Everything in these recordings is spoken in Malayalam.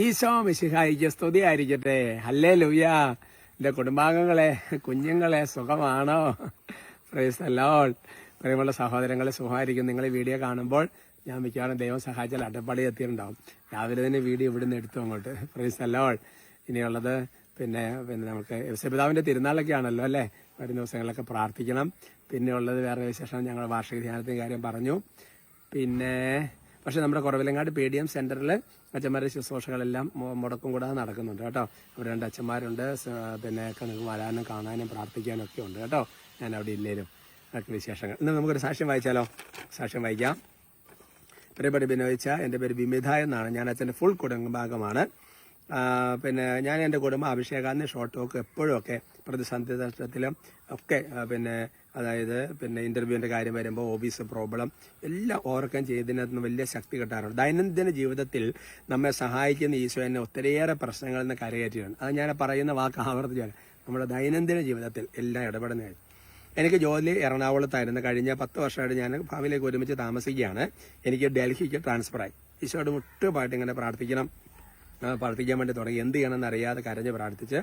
ഈശോ മിശിഹായിക്ക് സ്തുതിയായിരിക്കട്ടെ അല്ലേ ലൂയ എന്റെ കുടുംബാംഗങ്ങളെ കുഞ്ഞുങ്ങളെ സുഖമാണോ? പ്രൈസ് അല്ലോൾ പ്രിയമുള്ള സഹോദരങ്ങളെ സുഖമായിരിക്കും നിങ്ങൾ വീഡിയോ കാണുമ്പോൾ ഞാൻ മിക്കവാറും ദൈവം സഹായിച്ചാൽ അട്ടപ്പാടി എത്തിയിട്ടുണ്ടാവും. രാവിലെ തന്നെ വീഡിയോ ഇവിടുന്ന് എടുത്തു അങ്ങോട്ട്. പ്രൈസ് അല്ലോൾ ഇനിയുള്ളത് പിന്നെ പിന്നെ നമുക്ക് യവസപിതാവിന്റെ തിരുനാളൊക്കെ ആണല്ലോ അല്ലേ? വരും ദിവസങ്ങളിലൊക്കെ പ്രാർത്ഥിക്കണം. പിന്നെ ഉള്ളത് വേറെ വിശേഷം ഞങ്ങൾ വാർഷിക ധ്യാനത്തിന്റെ കാര്യം പറഞ്ഞു. പിന്നെ പക്ഷെ നമ്മുടെ കുറവിലങ്ങാട് പി ഡി എം സെന്ററിൽ അച്ഛന്മാരുടെ ശുശ്രൂഷകളെല്ലാം മുടക്കം കൂടാതെ നടക്കുന്നുണ്ട് കേട്ടോ. അവർ രണ്ട് അച്ഛന്മാരുണ്ട് പിന്നെ കണക്ക് വരാനും കാണാനും പ്രാർത്ഥിക്കാനും ഒക്കെ ഉണ്ട് കേട്ടോ. ഞാൻ അവിടെ ഇല്ലേലും. അതൊക്കെ വിശേഷങ്ങൾ. ഇന്ന് നമുക്കൊരു സാക്ഷ്യം വായിച്ചാലോ? സാക്ഷ്യം വായിക്കാം. പ്രിയപ്പെട്ട ബിനോയിച്ച എന്റെ പേര് വിമിത എന്നാണ്. ഞാൻ അച്ഛന്റെ ഫുൾ കുടുംബാംഗമാണ്. ആ, പിന്നെ ഞാൻ എന്റെ കുടുംബം അഭിഷേകാന്തി ഷോർട്ട് ടോക്ക് എപ്പോഴും ഒക്കെ പ്രതിസന്ധി നഷ്ടത്തിലും ഒക്കെ പിന്നെ അതായത് പിന്നെ ഇന്റർവ്യൂവിന്റെ കാര്യം വരുമ്പോൾ ഓഫീസ് പ്രോബ്ലം എല്ലാം ഓവർകം ചെയ്തതിനകത്ത് വലിയ ശക്തി കിട്ടാറുണ്ട്. ദൈനംദിന ജീവിതത്തിൽ നമ്മെ സഹായിക്കുന്ന ഈശോ എന്നെ ഒത്തിരിയേറെ പ്രശ്നങ്ങളിൽ നിന്ന് കരകയറ്റിയാണ് അത് ഞാൻ പറയുന്ന വാക്ക് ആവർത്തിച്ചാണ്. നമ്മുടെ ദൈനംദിന ജീവിതത്തിൽ എല്ലാം ഇടപെടുന്നതായി എനിക്ക് ജോലി എറണാകുളത്തായിരുന്നു. കഴിഞ്ഞ പത്ത് വർഷമായിട്ട് ഞാൻ ഭാവിയിലേക്ക് ഒരുമിച്ച് താമസിക്കുകയാണ്. എനിക്ക് ഡൽഹിക്ക് ട്രാൻസ്ഫറായി ഈശോയോട് മുട്ടുപായിട്ട് ഇങ്ങനെ പ്രാർത്ഥിക്കണം. പ്രാർത്ഥിക്കാൻ വേണ്ടി തുടങ്ങി. എന്ത് ചെയ്യണമെന്ന് അറിയാതെ കരഞ്ഞ് പ്രാർത്ഥിച്ച്.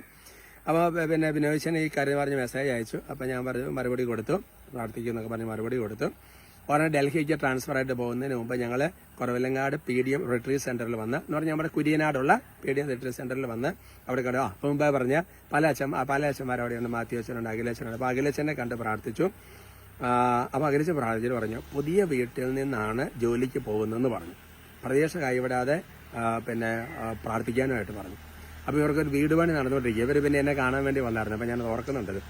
അപ്പോൾ പിന്നെ വിനോദിച്ചൻ ഈ കാര്യം പറഞ്ഞ് മെസ്സേജ് അയച്ചു. അപ്പോൾ ഞാൻ പറഞ്ഞു മറുപടി കൊടുത്തു. പ്രാർത്ഥിക്കും എന്നൊക്കെ പറഞ്ഞ് മറുപടി കൊടുത്തു. ഉടനെ ഡൽഹിക്ക് ട്രാൻസ്ഫർ ആയിട്ട് പോകുന്നതിന് മുമ്പ് ഞങ്ങൾ Kuravilangad P D M retreat സെന്ററിൽ വന്ന് എന്ന് പറഞ്ഞാൽ നമ്മുടെ കുര്യനാടുള്ള പി ഡി എം റിട്രീസ് സെന്ററിൽ വന്ന് അവിടെ കണ്ടു. ആ മുമ്പേ പറഞ്ഞ പല അച്ഛൻ പല അച്ഛന്മാർ അവിടെയുണ്ട്. മാത്യു അച്ഛനുണ്ട് അഖിലച്ഛനുണ്ട് അപ്പോൾ അഖിലച്ഛനെ കണ്ട് പ്രാർത്ഥിച്ചു. അപ്പോൾ അഖിലച്ഛൻ പ്രാർത്ഥിച്ചിട്ട് പറഞ്ഞു പുതിയ വീട്ടിൽ നിന്നാണ് ജോലിക്ക് പോകുന്നതെന്ന് പറഞ്ഞു. പ്രദേശം കൈവിടാതെ പിന്നെ പ്രാർത്ഥിക്കാനുമായിട്ട് പറഞ്ഞു. അപ്പോൾ ഇവർക്കൊരു വീട് പണി നടന്നുകൊണ്ടിരിക്കുക. ഇവർ പിന്നെ എന്നെ കാണാൻ വേണ്ടി വന്നായിരുന്നു. അപ്പോൾ ഞാനത് ഓർക്കുന്നുണ്ടത്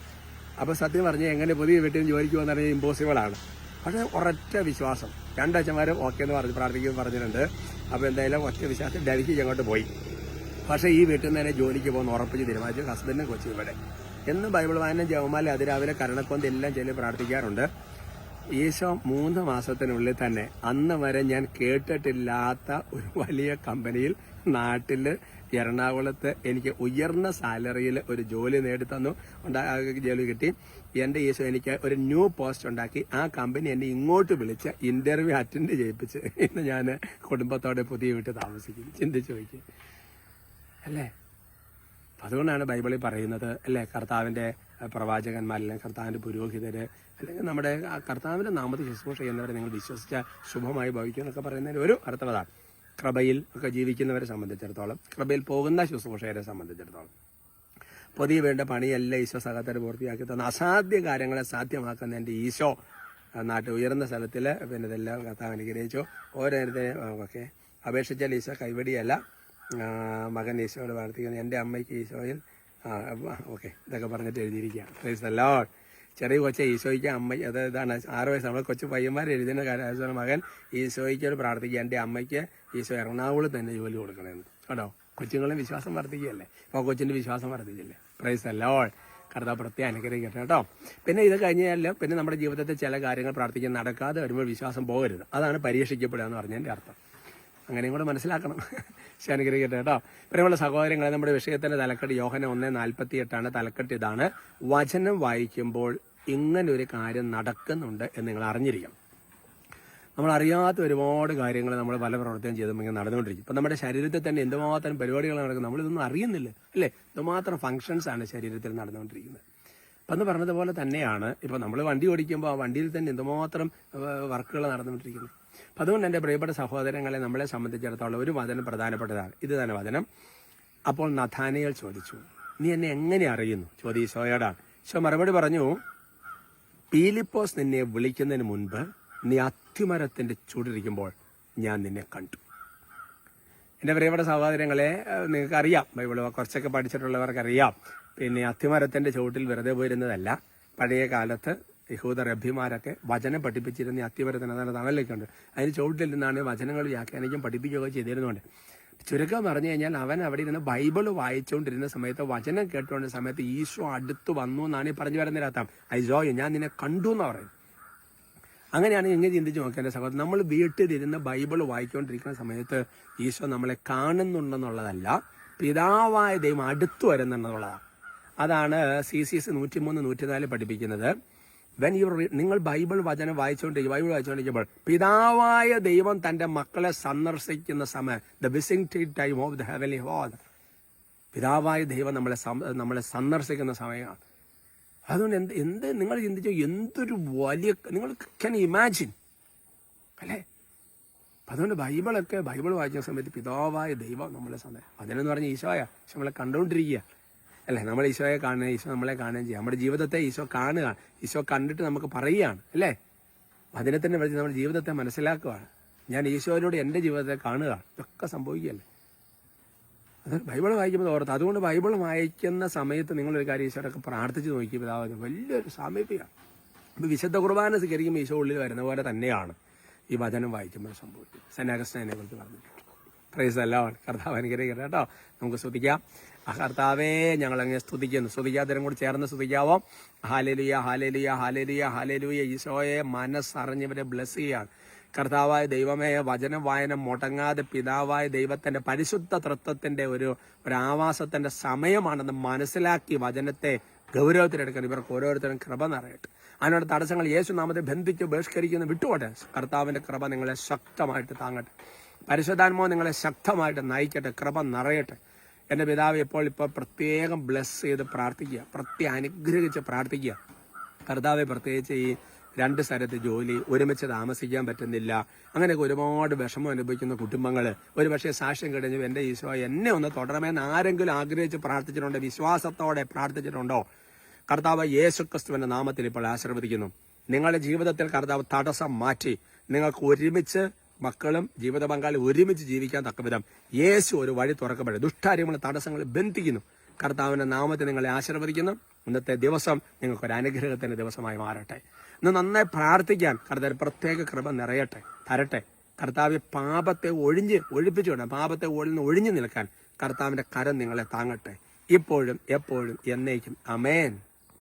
അപ്പോൾ സത്യം പറഞ്ഞ് എങ്ങനെ പുതിയ വീട്ടിൽ ജോലിക്ക് വന്നു പറഞ്ഞാൽ ഇമ്പോസിബിൾ ആണ്. പക്ഷേ ഒരൊറ്റ വിശ്വാസം. രണ്ടച്ഛന്മാരും ഓക്കെ എന്ന് പറഞ്ഞ് പ്രാർത്ഥിക്കുമെന്ന് പറഞ്ഞിട്ടുണ്ട്. അപ്പോൾ എന്തായാലും ഒറ്റ വിശ്വാസം ഡൽഹിക്ക് അങ്ങോട്ട് പോയി. പക്ഷേ ഈ വീട്ടിൽ നിന്ന് തന്നെ ജോലിക്ക് പോകുന്ന ഉറപ്പിച്ച് തീരുമാനിച്ചു. ഹസ്ബൻഡും കൊച്ചു ഇവിടെ. എന്നും ബൈബിൾ വായന ജവമാല അതിരാവിലെ കരണക്കൊന്ത് എല്ലാം ചെല്ലി പ്രാർത്ഥിക്കാറുണ്ട്. ഈശോ മൂന്ന് മാസത്തിനുള്ളിൽ തന്നെ അന്ന് വരെ ഞാൻ കേട്ടിട്ടില്ലാത്ത ഒരു വലിയ കമ്പനിയിൽ നാട്ടിൽ എറണാകുളത്ത് എനിക്ക് ഉയർന്ന സാലറിയിൽ ഒരു ജോലി നേടിത്തന്നു. ജോലി കിട്ടി. എന്റെ ഈശോ എനിക്ക് ഒരു ന്യൂ പോസ്റ്റ് ഉണ്ടാക്കി. ആ കമ്പനി എന്നെ ഇങ്ങോട്ട് വിളിച്ച് ഇന്റർവ്യൂ അറ്റൻഡ് ചെയ്യിപ്പിച്ച് ഇന്ന് ഞാൻ കുടുംബത്തോടെ പുതിയ വീട്ടിൽ താമസിക്കും ചിന്തിച്ചു നോക്കി. അല്ലേ? അതുകൊണ്ടാണ് ബൈബിളിൽ പറയുന്നത് അല്ലേ? കർത്താവിന്റെ അഹ്, പ്രവാചകന്മാരെല്ലാം കർത്താവിന്റെ പുരോഹിതര് അല്ലെങ്കിൽ നമ്മുടെ കർത്താവിന്റെ നാമത്തിൽ ശുശ്രൂഷ ചെയ്യുന്നവരെ നിങ്ങൾ വിശ്വസിച്ച ശുഭമായി ഭവിക്കും എന്നൊക്കെ പറയുന്നതിന് ഒരു അർത്ഥമതാണ് കൃപയിൽ ഒക്കെ ജീവിക്കുന്നവരെ സംബന്ധിച്ചിടത്തോളം കൃപയിൽ പോകുന്ന ശുശ്രൂഷകരെ സംബന്ധിച്ചിടത്തോളം. പൊതിയ വേണ്ട പണിയല്ല ഈശോ സഹത്തര് പൂർത്തിയാക്കി തന്ന അസാധ്യ കാര്യങ്ങളെ സാധ്യമാക്കുന്ന എന്റെ ഈശോ നാട്ടിൽ ഉയർന്ന സ്ഥലത്തിൽ പിന്നെ ഇതെല്ലാം കർത്താവ് അനുഗ്രഹിച്ചു. ഓരോരുത്തരെയും ഒക്കെ അപേക്ഷിച്ചാൽ ഈശോ കൈവടിയല്ല. മകൻ ഈശോയോട് പ്രാർത്ഥിക്കുന്നു. എന്റെ അമ്മയ്ക്ക് ഈശോയിൽ ആ ഓക്കെ. ഇതൊക്കെ പറഞ്ഞിട്ട് എഴുതിയിരിക്കുകയാണ് പ്രൈസ് ലോർഡ് ചെറിയ കൊച്ച ഈശോയ്ക്ക് അമ്മ അത് ഇതാണ് ആറ് വയസ്സ്. നമ്മൾ കൊച്ചു പയ്യന്മാർ എഴുതുന്ന കാര്യം മകൻ ഈശോയ്ക്കോട് പ്രാർത്ഥിക്കുക എന്റെ അമ്മയ്ക്ക് ഈശോ എറണാകുളത്ത് തന്നെ ജോലി കൊടുക്കണമെന്ന് കേട്ടോ? കൊച്ചുങ്ങളും വിശ്വാസം വർദ്ധിക്കുകയല്ലേ? അപ്പോൾ കൊച്ചിന്റെ വിശ്വാസം വർദ്ധിച്ചില്ലേ? പ്രൈസ് അല്ലോൾ കർത്താവ് പ്രത്യേക അനുഗ്രഹിക്കട്ടെ കേട്ടോ. പിന്നെ ഇത് കഴിഞ്ഞാലും പിന്നെ നമ്മുടെ ജീവിതത്തിൽ ചില കാര്യങ്ങൾ പ്രാർത്ഥിക്കാൻ നടക്കാതെ വരുമ്പോൾ വിശ്വാസം പോകരുത്. അതാണ് പരീക്ഷിക്കപ്പെടുക എന്ന് പറഞ്ഞതിന്റെ അർത്ഥം. അങ്ങനെയും കൂടെ മനസ്സിലാക്കണം. ശനുഗ്രഹിക്കട്ടെ കേട്ടോ. പ്രിയമുള്ള സഹോദരങ്ങളെ നമ്മുടെ വിഷയത്തിന്റെ തലക്കെട്ട് യോഹന ഒന്ന് നാൽപ്പത്തി എട്ടാണ് തലക്കെട്ട് ഇതാണ്. വചനം വായിക്കുമ്പോൾ ഇങ്ങനെ ഒരു കാര്യം നടക്കുന്നുണ്ട് എന്ന് നിങ്ങൾ അറിഞ്ഞിരിക്കണം. നമ്മൾ അറിയാത്ത ഒരുപാട് കാര്യങ്ങൾ നമ്മൾ പല പ്രവർത്തനം ചെയ്തുമ്പോൾ ഇങ്ങനെ നടന്നുകൊണ്ടിരിക്കും. ഇപ്പം നമ്മുടെ ശരീരത്തിൽ തന്നെ എന്തുമാത്രം പരിപാടികൾ നമ്മൾ നമ്മളിതൊന്നും അറിയുന്നില്ല അല്ലേ? എന്തുമാത്രം ഫങ്ഷൻസ് ആണ് ശരീരത്തിൽ നടന്നുകൊണ്ടിരിക്കുന്നത്. അപ്പം എന്ന് പറഞ്ഞതുപോലെ തന്നെയാണ്. ഇപ്പൊ നമ്മൾ വണ്ടി ഓടിക്കുമ്പോൾ ആ വണ്ടിയിൽ തന്നെ എന്തുമാത്രം വർക്കുകൾ നടന്നുകൊണ്ടിരിക്കുന്നു. അപ്പം അതുകൊണ്ട് എന്റെ പ്രിയപ്പെട്ട സഹോദരങ്ങളെ നമ്മളെ സംബന്ധിച്ചിടത്തോളം ഒരു വചനം പ്രധാനപ്പെട്ടതാണ്. ഇത് തന്നെ വചനം. അപ്പോൾ നഥാനിയൽ ചോദിച്ചു നീ എന്നെ എങ്ങനെ അറിയുന്നു? ചോദ്യ ഈശോയോടാണ്. ഈശോ മറുപടി പറഞ്ഞു പീലിപ്പോസ് നിന്നെ വിളിക്കുന്നതിന് മുൻപ് നീ അത്തിമരത്തിന്റെ ചൂടിരിക്കുമ്പോൾ ഞാൻ നിന്നെ കണ്ടു. എന്റെ പ്രിയപ്പെട്ട സഹോദരങ്ങളെ നിങ്ങൾക്കറിയാം. ബൈബിൾ കുറച്ചൊക്കെ പഠിച്ചിട്ടുള്ളവർക്കറിയാം. പിന്നെ അത്തിമരത്തിന്റെ ചുവട്ടിൽ വെറുതെ പോയിരുന്നതല്ല. പഴയ കാലത്ത് യഹൂദ റബ്ബിമാരൊക്കെ വചനം പഠിപ്പിച്ചിരുന്ന അത്തിമരത്തിന് അതാണ് തണലൊക്കെ ഉണ്ട് അതിന് ചുവട്ടിൽ നിന്നാണ് വചനങ്ങൾ വ്യാഖ്യാനിക്കും പഠിപ്പിക്കുകയൊക്കെ ചെയ്തിരുന്നുണ്ട് ചുരുക്കം പറഞ്ഞു കഴിഞ്ഞാൽ അവൻ അവിടെ ഇരുന്ന് ബൈബിൾ വായിച്ചുകൊണ്ടിരുന്ന സമയത്ത് വചനം കേട്ടുകൊണ്ടിരുന്ന സമയത്ത് ഈശോ അടുത്ത് വന്നു എന്നാണ് ഈ പറഞ്ഞു വരുന്നതിനർത്ഥം ഐസോയോ ഞാൻ നിന്നെ കണ്ടു എന്ന് പറയും അങ്ങനെയാണ് ഇങ്ങനെ ചിന്തിച്ച് നോക്കേണ്ട സഹോദരൻ നമ്മൾ വീട്ടിലിരുന്ന് ബൈബിൾ വായിച്ചുകൊണ്ടിരിക്കുന്ന സമയത്ത് ഈശോ നമ്മളെ കാണുന്നുണ്ടെന്നുള്ളതല്ല പിതാവായ ദൈവം അടുത്തു വരുന്നുണ്ടെന്നുള്ളതാണ്. അതാണ് സി സി എസ് നൂറ്റിമൂന്ന് നൂറ്റിനാല് പഠിപ്പിക്കുന്നത്. വെൻ യു നിങ്ങൾ ബൈബിൾ വചനം വായിച്ചുകൊണ്ടിരിക്കും ബൈബിൾ വായിച്ചുകൊണ്ടിരിക്കുമ്പോൾ പിതാവായ ദൈവം തന്റെ മക്കളെ സന്ദർശിക്കുന്ന സമയം the visiting time of the heavenly whole പിതാവായ ദൈവം നമ്മളെ നമ്മളെ സന്ദർശിക്കുന്ന സമയമാണ്. അതുകൊണ്ട് എന്ത് എന്ത് നിങ്ങൾ ചിന്തിച്ചു എന്തൊരു വലിയ നിങ്ങൾ ക്യാൻ ഇമാജിൻ അല്ലേ? അതുകൊണ്ട് ബൈബിളൊക്കെ ബൈബിൾ വായിക്കുന്ന സമയത്ത് പിതാവായ ദൈവം നമ്മളെ സമയം അതിനെന്ന് പറഞ്ഞ ഈശോയ പക്ഷെ നമ്മളെ കണ്ടുകൊണ്ടിരിക്കുക അല്ലേ? നമ്മൾ ഈശോയെ കാണുക ഈശോ നമ്മളെ കാണുകയും ചെയ്യുക നമ്മുടെ ജീവിതത്തെ ഈശോ കാണുക ഈശോ കണ്ടിട്ട് നമുക്ക് പറയുകയാണ് അല്ലേ? അതിനെ തന്നെ വിളിച്ച് നമ്മുടെ ജീവിതത്തെ മനസ്സിലാക്കുകയാണ് ഞാൻ ഈശോയിലൂടെ എന്റെ ജീവിതത്തെ കാണുക ഇതൊക്കെ സംഭവിക്കുകയല്ലേ? അത് ബൈബിൾ വായിക്കുമ്പോൾ ഓർത്ത് അതുകൊണ്ട് ബൈബിൾ വായിക്കുന്ന സമയത്ത് നിങ്ങളൊരു കാര്യം ഈശോടൊക്കെ പ്രാർത്ഥിച്ച് നോക്കി പിതാവിന് വലിയൊരു സാമീപ്യമാണ്. അപ്പോൾ വിശുദ്ധ കുർബാന സ്വീകരിക്കുമ്പോൾ ഈശോ ഉള്ളിൽ വരുന്ന പോലെ തന്നെയാണ് ഈ വചനം വായിക്കുമ്പോൾ സംഭവിക്കും സെനാഗസ്റ്റിനെ കുറിച്ച് പറഞ്ഞിട്ടുണ്ട്. പ്രൈസ് അല്ല കർത്താവ് അനുഗ്രഹിക്കട്ടെ കേട്ടോ. നമുക്ക് സ്തുതിക്കാം. ആ കർത്താവേ ഞങ്ങൾ അങ്ങനെ സ്തുതിക്കുന്നു. സ്തുതിക്കാത്തരം കൂടി ചേർന്ന് സ്തുതിക്കാവോ? ഹാലലുയ ഹാലലുയ ഹാലലുയ ഹാലലുയ ഈശോയെ മനസ്സറിഞ്ഞവരെ ബ്ലസ് ചെയ്യാണ് കർത്താവായ ദൈവമേ വചന വായന മുടങ്ങാതെ പിതാവായ ദൈവത്തിന്റെ പരിശുദ്ധ തൃത്വത്തിന്റെ ഒരു ഒരു ആവാസത്തിന്റെ സമയമാണെന്ന് മനസ്സിലാക്കി വചനത്തെ ഗൗരവത്തിലെടുക്കാൻ ഇവർക്ക് ഓരോരുത്തരും കൃപ നിറയട്ടെ. അതിനോട് തടസ്സങ്ങൾ യേശു നാമത്തെ ബന്ധിച്ച് ബഹിഷ്കരിക്കുന്ന. വിട്ടുപോട്ടെ. കർത്താവിന്റെ കൃപ നിങ്ങളെ ശക്തമായിട്ട് താങ്ങട്ടെ. പരിശുദ്ധാത്മാവ് നിങ്ങളെ ശക്തമായിട്ട് നയിക്കട്ടെ കൃപ നിറയട്ടെ. എന്റെ പിതാവ് ഇപ്പോൾ ഇപ്പോൾ പ്രത്യേകം ബ്ലെസ് ചെയ്ത് പ്രാർത്ഥിക്കുക പ്രത്യേകം അനുഗ്രഹിച്ച് പ്രാർത്ഥിക്കുക. കർത്താവെ പ്രത്യേകിച്ച് ഈ രണ്ട് സ്ഥലത്ത് ജോലി ഒരുമിച്ച് താമസിക്കാൻ പറ്റുന്നില്ല. അങ്ങനെയൊക്കെ ഒരുപാട് വിഷമം അനുഭവിക്കുന്ന കുടുംബങ്ങൾ ഒരുപക്ഷെ സാക്ഷ്യം കഴിഞ്ഞു എന്റെ ഈശോ എന്നെ ഒന്ന് തുടരണമെന്ന് ആരെങ്കിലും ആഗ്രഹിച്ച് പ്രാർത്ഥിച്ചിട്ടുണ്ടോ? വിശ്വാസത്തോടെ പ്രാർത്ഥിച്ചിട്ടുണ്ടോ? കർത്താവ് യേശു ക്രിസ്തുവിന്റെ നാമത്തിൽ ഇപ്പോൾ ആശീർവദിക്കുന്നു. നിങ്ങളുടെ ജീവിതത്തിൽ കർത്താവ് തടസ്സം മാറ്റി നിങ്ങൾക്ക് ഒരുമിച്ച് മക്കളും ജീവിത പങ്കാളി ഒരുമിച്ച് ജീവിക്കാൻ തക്കവിധം യേശു ഒരു വഴി തുറക്കപ്പെടും ദുഷ്ടാര്യങ്ങളും തടസ്സങ്ങൾ ബന്ധിക്കുന്നു. കർത്താവിന്റെ നാമത്തെ നിങ്ങളെ ആശീർവദിക്കുന്നു. ഇന്നത്തെ ദിവസം നിങ്ങൾക്ക് ഒരു അനുഗ്രഹത്തിന്റെ ദിവസമായി മാറട്ടെ. ഇന്ന് നന്നായി പ്രാർത്ഥിക്കാൻ കർത്താവ് പ്രത്യേക കൃപ നിറയട്ടെ തരട്ടെ. കർത്താവ് പാപത്തെ ഒഴിഞ്ഞ് ഒഴിപ്പിച്ചുകൊണ്ട് പാപത്തെ ഒഴിഞ്ഞ് ഒഴിഞ്ഞു നിൽക്കാൻ കർത്താവിന്റെ കരം നിങ്ങളെ താങ്ങട്ടെ. ഇപ്പോഴും എപ്പോഴും എന്നേക്കും. അമേൻ